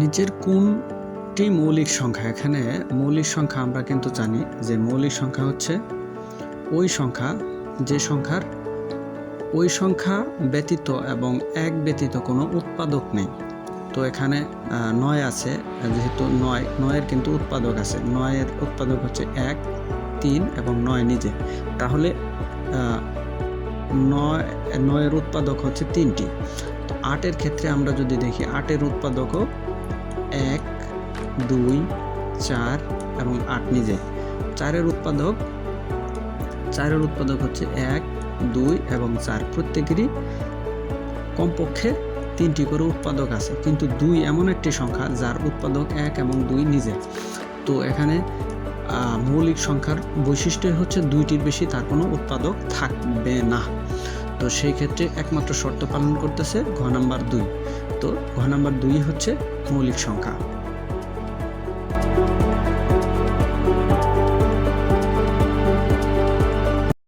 নিচের কোনটি মৌলিক সংখ্যা? এখানে মৌলিক সংখ্যা আমরা কিন্তু জানি যে মৌলিক সংখ্যা হচ্ছে ওই সংখ্যা, যে সংখ্যার ওই সংখ্যা ব্যতীত এবং এক ব্যতীত কোনো উৎপাদক নেই। তো এখানে নয় আছে, যেহেতু নয়, নয়ের কিন্তু উৎপাদক আছে। নয়ের উৎপাদক হচ্ছে এক, তিন এবং নয় নিজে। তাহলে নয়, নয়ের উৎপাদক হচ্ছে তিনটি। তো আটের ক্ষেত্রে আমরা যদি দেখি, আটের উৎপাদকও এক, দুই, চার এবং আট নিজে। চারের উৎপাদক চারের উৎপাদক হচ্ছে এক, দুই এবং চার। প্রত্যেকেরই কমপক্ষে তিনটি করে উৎপাদক আছে, কিন্তু দুই এমন একটি সংখ্যা যার উৎপাদক এক এবং দুই নিজে। তো এখানে মৌলিক সংখ্যার বৈশিষ্ট্য হচ্ছে দুইটির বেশি তার কোনো উৎপাদক থাকবে না। তো সেই ক্ষেত্রে একমাত্র শর্ত পালন করতেছে ঘ নাম্বার দুই। তো ঘ নাম্বার দুই হচ্ছে মৌলিক সংখ্যা।